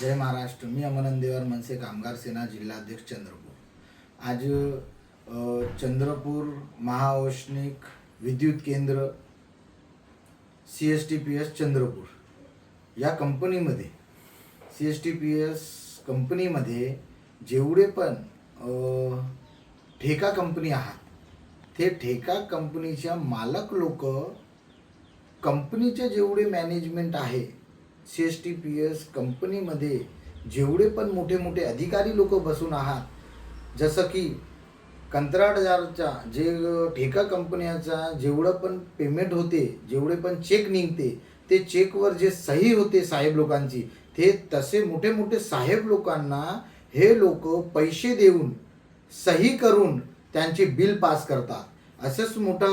जय महाराष्ट्र. मी अमनंद देवर मनसे कामगार सेना जिल्हाध्यक्ष चंद्रपूर. आज चंद्रपूर महाऔष्णिक विद्युत केंद्र C S T P S Chandrapur. या कंपनीमध्ये C S T P S कंपनीमध्ये जेवढे पण ठेका कंपनी आहात ते ठेका कंपनीच्या मालक लोक कंपनीचे जेवढे मॅनेजमेंट आहे C S T P S कंपनीमध्ये जेवढे पण मोठे मोठे अधिकारी लोक बसून आहात जसं की कंत्राटदारच्या जे ठेका कंपन्याचा जेवढं पण पेमेंट होते जेवढे पण चेक निघते ते चेकवर जे सही होते साहेब लोकांची ते तसे मोठे मोठे साहेब लोकांना हे लोक पैसे देऊन सही करून त्यांचे बिल पास करतात. असंच मोठा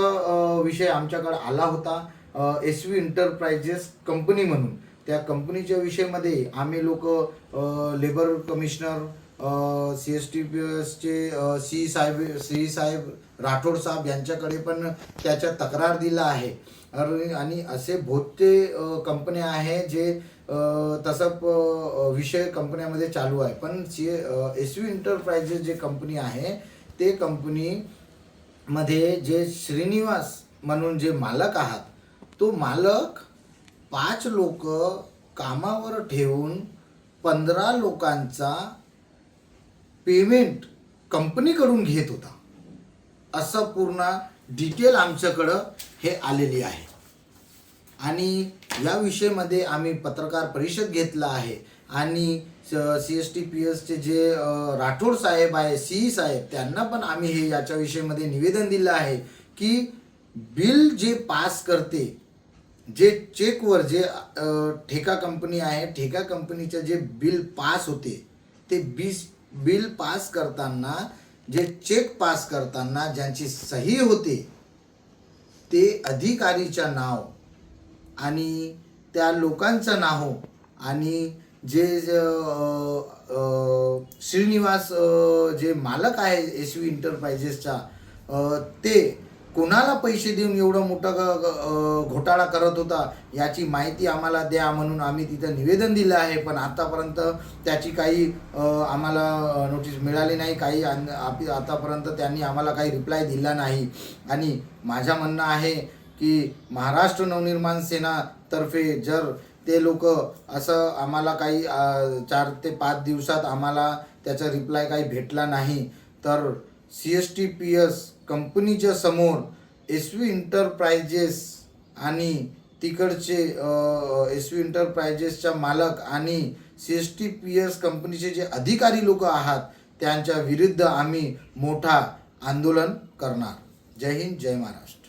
विषय आमच्याकडे आला होता एस व्ही इंटरप्राइजेस कंपनी म्हणून. त्या कंपनीच्या विषयामध्ये आम्ही लोक labour commissioner C S T P एसचे सी साहेब सी साहेब राठोड साहेब यांच्याकडे पण त्याच्या तक्रार दिला आहे. आणि असे बहुते कंपन्या आहे जे तसं विषय कंपन्यामध्ये चालू आहे. पण सी एस यू इंटरप्राइजेस जे कंपनी आहे ते कंपनीमध्ये जे श्रीनिवास म्हणून जे मालक आहात तो मालक पाच लोक कामावर ठेवून पंधरा लोकांचा पेमेंट कंपनीकडून घेत होता. असं पूर्ण डिटेल आमच्याकडं हे आलेली आहे. आणि या विषयामध्ये आम्ही पत्रकार परिषद घेतला आहे. आणि सी एस टी पी एसचे जे राठोड साहेब आहे सी साहेब त्यांना पण आम्ही हे याच्या विषयामध्ये निवेदन दिलं आहे की बिल जे पास करते जे चेकवर जे ठेका कंपनी आहे ठेका कंपनीचं जे बिल पास होते ते बीस बिल पास करताना जे चेक पास करताना ज्यांची सही होते ते अधिकारीच्या नाव आणि त्या लोकांचं नाव आणि जे ज- श्रीनिवास जे मालक आहे एस व्ही इंटरप्राइजेसचा ते कोणाला पैसे देऊन एवढं मोठं ग- घोटाळा करत होता याची माहिती आम्हाला द्या म्हणून आम्ही तिथं निवेदन दिलं आहे पण आतापर्यंत त्याची काही आम्हाला नोटीस मिळाली नाही काही आन- आप- आतापर्यंत त्यांनी आम्हाला काही रिप्लाय दिला नाही. आणि माझं म्हणणं आहे की महाराष्ट्र नवनिर्माण सेनातर्फे जर ते लोक असं आम्हाला काही चार ते पाच दिवसात आम्हाला त्याचा रिप्लाय काही भेटला नाही तर C S T P S कंपनीच्या समोर एस व्ही इंटरप्रायजेस आणि तिकडचे एस व्ही इंटरप्रायजेसच्या मालक आणि C S T P S कंपनीचे जे अधिकारी लोक आहात त्यांच्या विरुद्ध आम्ही मोठा आंदोलन करणार. जय हिंद जय महाराष्ट्र.